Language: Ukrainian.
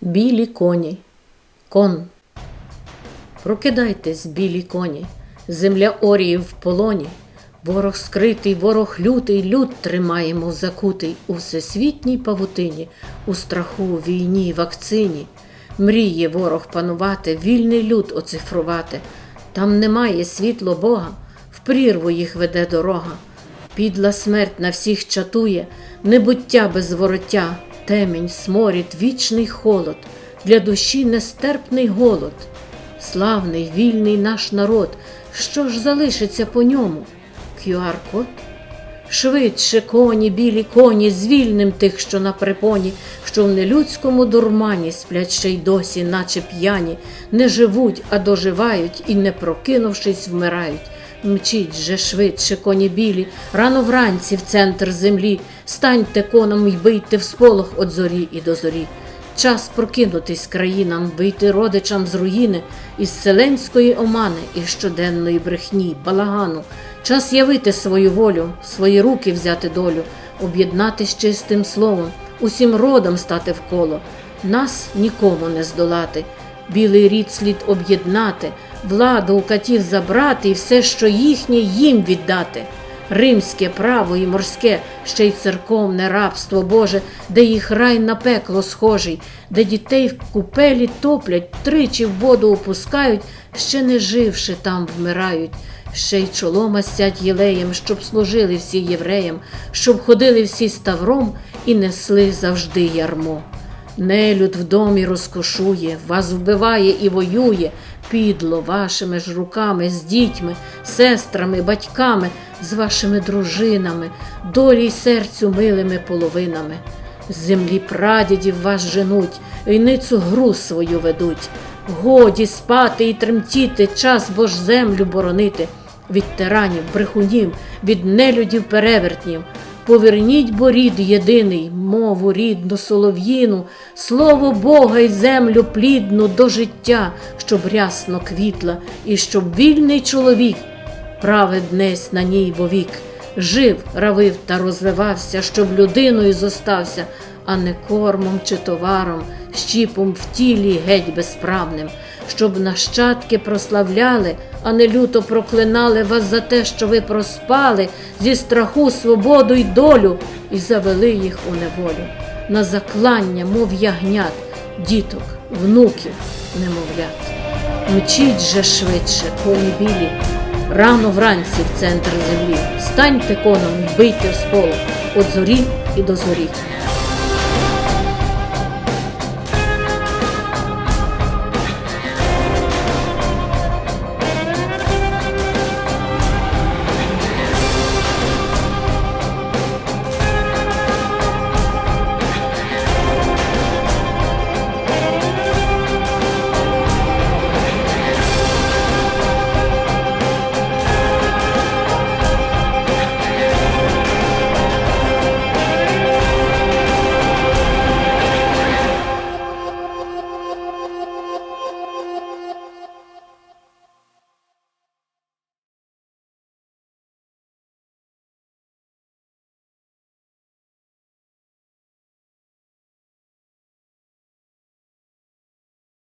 Білі коні. Кон. Прокидайтесь, білі коні, земля оріїв в полоні. Ворог скритий, ворог лютий, люд тримаємо закутий у всесвітній павутині, у страху, війні, вакцині. Мріє ворог панувати, вільний люд оцифрувати. Там немає світло Бога, в прірву їх веде дорога. Підла смерть на всіх чатує, небуття без вороття, темінь, сморід, вічний холод, для душі нестерпний голод. Славний, вільний наш народ, що ж залишиться по ньому? QR-код? Швидше коні, білі коні, звільним тих, що на припоні, що в нелюдському дурмані сплять ще й досі, наче п'яні, не живуть, а доживають і, не прокинувшись, вмирають. Мчіть же швидше, коні білі, рано вранці в центр землі, станьте коном й бийте в сполох от зорі і до зорі. Час прокинутись країнам, вийти родичам з руїни, із селенської омани і щоденної брехні, балагану. Час явити свою волю, свої руки взяти долю, об'єднатись чистим словом, усім родом стати вколо. Нас нікому не здолати. Білий рід слід об'єднати, владу у катів забрати і все, що їхнє, їм віддати. Римське право і морське, ще й церковне рабство Боже, де їх рай на пекло схожий, де дітей в купелі топлять, тричі в воду опускають, ще не живши там вмирають, ще й чоло мастять єлеєм, щоб служили всі євреям, щоб ходили всі ставром і несли завжди ярмо. Нелюд в домі розкошує, вас вбиває і воює, підло вашими ж руками, з дітьми, сестрами, батьками, з вашими дружинами, долі й серцю милими половинами. З землі прадідів вас женуть, війницю гру свою ведуть. Годі спати і тремтіти, час бо ж землю боронити. Від тиранів, брехунів, від нелюдів перевертнів. Поверніть бо рід єдиний, мову рідну, солов'їну, слово Бога й землю плідну до життя, щоб рясно квітла, і щоб вільний чоловік праведнесь на ній вовік, жив, равив та розвивався, щоб людиною зостався, а не кормом чи товаром, щіпом в тілі геть безправним, щоб нащадки прославляли, а не люто проклинали вас за те, що ви проспали зі страху свободу й долю, і завели їх у неволю, на заклання, мов ягнят, діток, внуків, немовлят. Мчіть же швидше, коні білі, рано вранці в центр землі. Станьте коном і бийте в сполох, от зорі і до зорі.